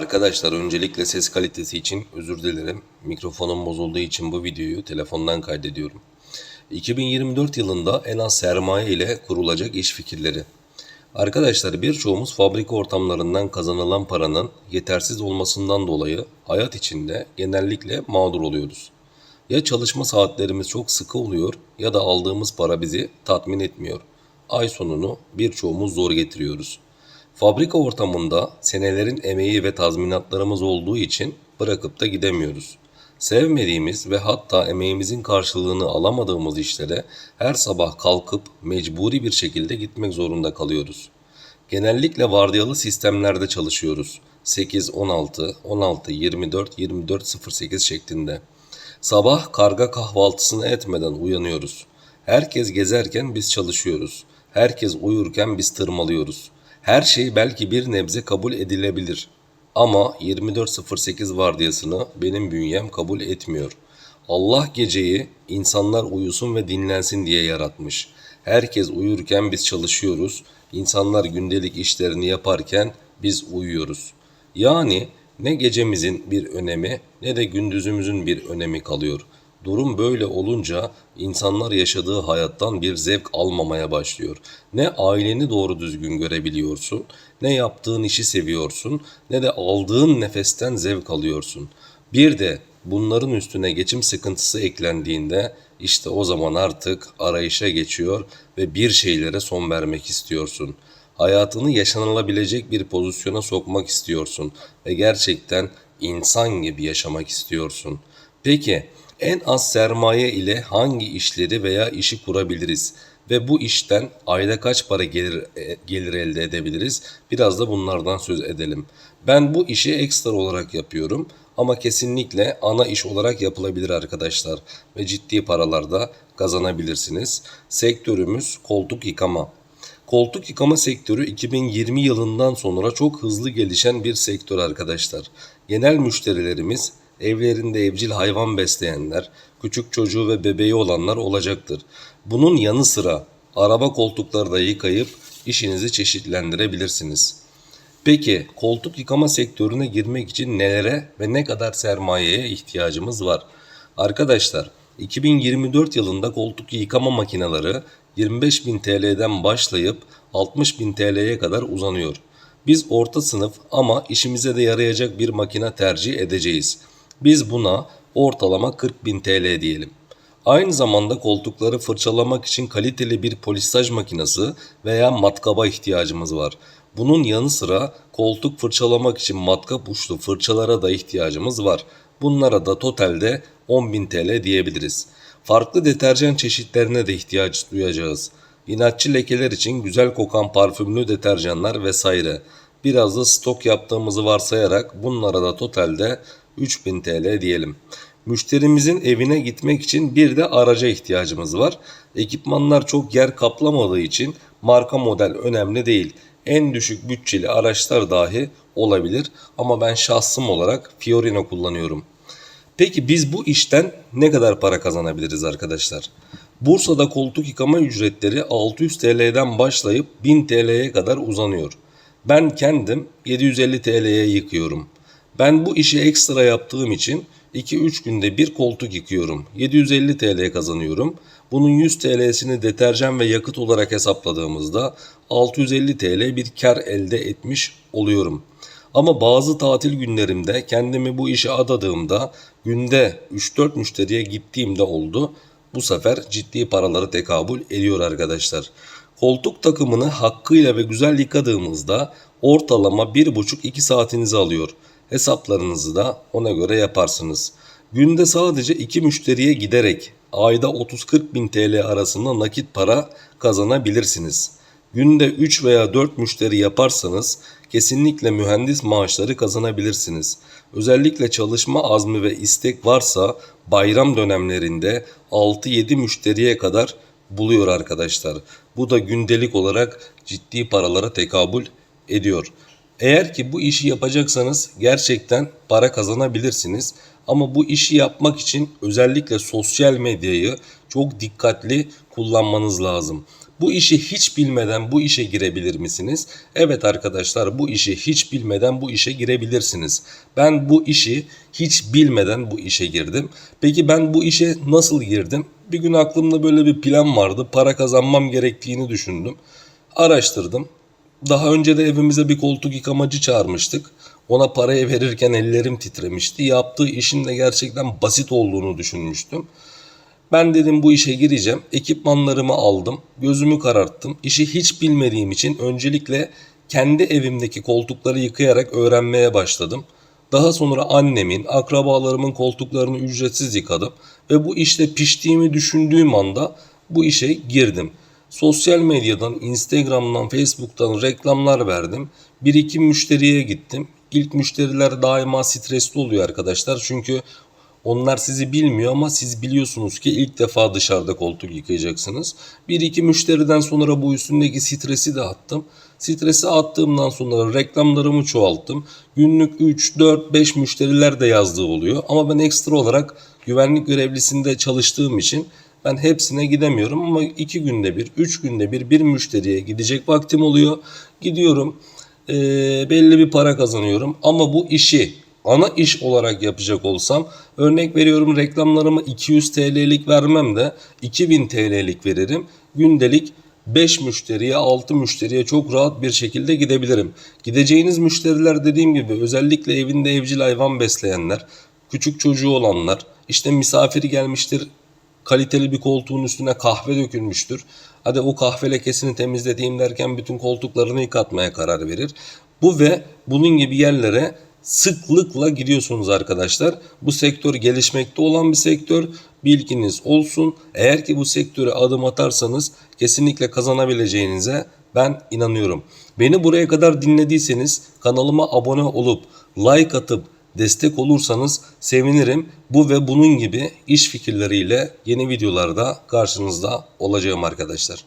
Arkadaşlar öncelikle ses kalitesi için özür dilerim. Mikrofonum bozulduğu için bu videoyu telefondan kaydediyorum. 2024 yılında en az sermaye ile kurulacak iş fikirleri. Arkadaşlar birçoğumuz fabrika ortamlarından kazanılan paranın yetersiz olmasından dolayı hayat içinde genellikle mağdur oluyoruz. Ya çalışma saatlerimiz çok sıkı oluyor ya da aldığımız para bizi tatmin etmiyor. Ay sonunu birçoğumuz zor getiriyoruz. Fabrika ortamında senelerin emeği ve tazminatlarımız olduğu için bırakıp da gidemiyoruz. Sevmediğimiz ve hatta emeğimizin karşılığını alamadığımız işlere her sabah kalkıp mecburi bir şekilde gitmek zorunda kalıyoruz. Genellikle vardiyalı sistemlerde çalışıyoruz. 8, 16, 16, 24, 24, 08 şeklinde. Sabah karga kahvaltısını etmeden uyanıyoruz. Herkes gezerken biz çalışıyoruz. Herkes uyurken biz tırmalıyoruz. Her şey belki bir nebze kabul edilebilir. Ama 24.08 vardiyasını benim bünyem kabul etmiyor. Allah geceyi insanlar uyusun ve dinlensin diye yaratmış. Herkes uyurken biz çalışıyoruz. İnsanlar gündelik işlerini yaparken biz uyuyoruz. Yani ne gecemizin bir önemi ne de gündüzümüzün bir önemi kalıyor. Durum böyle olunca insanlar yaşadığı hayattan bir zevk almamaya başlıyor. Ne aileni doğru düzgün görebiliyorsun, ne yaptığın işi seviyorsun, ne de aldığın nefesten zevk alıyorsun. Bir de bunların üstüne geçim sıkıntısı eklendiğinde işte o zaman artık arayışa geçiyor ve bir şeylere son vermek istiyorsun. Hayatını yaşanılabilecek bir pozisyona sokmak istiyorsun ve gerçekten insan gibi yaşamak istiyorsun. Peki en az sermaye ile hangi işleri veya işi kurabiliriz ve bu işten ayda kaç para gelir e, gelir elde edebiliriz? Biraz da bunlardan söz edelim. Ben bu işi ekstra olarak yapıyorum ama kesinlikle ana iş olarak yapılabilir arkadaşlar ve ciddi paralarda kazanabilirsiniz. Sektörümüz koltuk yıkama. Koltuk yıkama sektörü 2020 yılından sonra çok hızlı gelişen bir sektör arkadaşlar. Genel müşterilerimiz evlerinde evcil hayvan besleyenler, küçük çocuğu ve bebeği olanlar olacaktır. Bunun yanı sıra araba koltukları da yıkayıp işinizi çeşitlendirebilirsiniz. Peki koltuk yıkama sektörüne girmek için nelere ve ne kadar sermayeye ihtiyacımız var? Arkadaşlar 2024 yılında koltuk yıkama makineleri 25.000 TL'den başlayıp 60.000 TL'ye kadar uzanıyor. Biz orta sınıf ama işimize de yarayacak bir makine tercih edeceğiz. Biz buna ortalama 40.000 TL diyelim. Aynı zamanda koltukları fırçalamak için kaliteli bir polisaj makinesi veya matkaba ihtiyacımız var. Bunun yanı sıra koltuk fırçalamak için matkap uçlu fırçalara da ihtiyacımız var. Bunlara da totalde 10.000 TL diyebiliriz. Farklı deterjan çeşitlerine de ihtiyaç duyacağız. İnatçı lekeler için güzel kokan parfümlü deterjanlar vesaire. Biraz da stok yaptığımızı varsayarak bunlara da totalde 3000 TL diyelim. Müşterimizin evine gitmek için bir de araca ihtiyacımız var. Ekipmanlar çok yer kaplamadığı için marka model önemli değil. En düşük bütçeli araçlar dahi olabilir ama ben şahsım olarak Fiorino kullanıyorum. Peki biz bu işten ne kadar para kazanabiliriz arkadaşlar? Bursa'da koltuk yıkama ücretleri 600 TL'den başlayıp 1000 TL'ye kadar uzanıyor. Ben kendim 750 TL'ye yıkıyorum. Ben bu işi ekstra yaptığım için 2-3 günde bir koltuk yıkıyorum. 750 TL kazanıyorum. Bunun 100 TL'sini deterjan ve yakıt olarak hesapladığımızda 650 TL bir kar elde etmiş oluyorum. Ama bazı tatil günlerimde kendimi bu işe adadığımda günde 3-4 müşteriye gittiğimde oldu. Bu sefer ciddi paraları tekabül ediyor arkadaşlar. Koltuk takımını hakkıyla ve güzel yıkadığımızda ortalama 1,5-2 saatinizi alıyor. Hesaplarınızı da ona göre yaparsınız. Günde sadece 2 müşteriye giderek ayda 30-40 bin TL arasında nakit para kazanabilirsiniz. Günde 3 veya 4 müşteri yaparsanız kesinlikle mühendis maaşları kazanabilirsiniz. Özellikle çalışma azmi ve istek varsa bayram dönemlerinde 6-7 müşteriye kadar buluyor arkadaşlar. Bu da gündelik olarak ciddi paralara tekabül ediyor. Eğer ki bu işi yapacaksanız gerçekten para kazanabilirsiniz. Ama bu işi yapmak için özellikle sosyal medyayı çok dikkatli kullanmanız lazım. Bu işi hiç bilmeden bu işe girebilir misiniz? Evet arkadaşlar bu işi hiç bilmeden bu işe girebilirsiniz. Ben bu işi hiç bilmeden bu işe girdim. Peki ben bu işe nasıl girdim? Bir gün aklımda böyle bir plan vardı. Para kazanmam gerektiğini düşündüm. Araştırdım. Daha önce de evimize bir koltuk yıkamacı çağırmıştık. Ona parayı verirken ellerim titremişti. Yaptığı işin de gerçekten basit olduğunu düşünmüştüm. Ben dedim bu işe gireceğim. Ekipmanlarımı aldım. Gözümü kararttım. İşi hiç bilmediğim için öncelikle kendi evimdeki koltukları yıkayarak öğrenmeye başladım. Daha sonra annemin, akrabalarımın koltuklarını ücretsiz yıkadım ve bu işte piştiğimi düşündüğüm anda bu işe girdim. Sosyal medyadan, Instagram'dan, Facebook'tan reklamlar verdim. Bir iki müşteriye gittim. İlk müşteriler daima stresli oluyor arkadaşlar. Çünkü onlar sizi bilmiyor ama siz biliyorsunuz ki ilk defa dışarıda koltuk yıkayacaksınız. Bir iki müşteriden sonra bu üstündeki stresi de attım. Stresi attığımdan sonra reklamlarımı çoğalttım. Günlük 3, 4, 5 müşteriler de yazdığı oluyor. Ama ben ekstra olarak güvenlik görevlisinde çalıştığım için ben hepsine gidemiyorum ama iki günde bir, üç günde bir bir müşteriye gidecek vaktim oluyor. Gidiyorum eee, belli bir para kazanıyorum ama bu işi ana iş olarak yapacak olsam örnek veriyorum reklamlarımı 200 TL'lik vermem de 2000 TL'lik veririm. Gündelik 5 müşteriye 6 müşteriye çok rahat bir şekilde gidebilirim. Gideceğiniz müşteriler dediğim gibi özellikle evinde evcil hayvan besleyenler, küçük çocuğu olanlar, işte misafiri gelmiştir kaliteli bir koltuğun üstüne kahve dökülmüştür. Hadi o kahve lekesini temizlediğim derken bütün koltuklarını yıkatmaya karar verir. Bu ve bunun gibi yerlere sıklıkla gidiyorsunuz arkadaşlar. Bu sektör gelişmekte olan bir sektör. Bilginiz olsun. Eğer ki bu sektöre adım atarsanız kesinlikle kazanabileceğinize ben inanıyorum. Beni buraya kadar dinlediyseniz kanalıma abone olup like atıp destek olursanız sevinirim. Bu ve bunun gibi iş fikirleriyle yeni videolarda karşınızda olacağım arkadaşlar.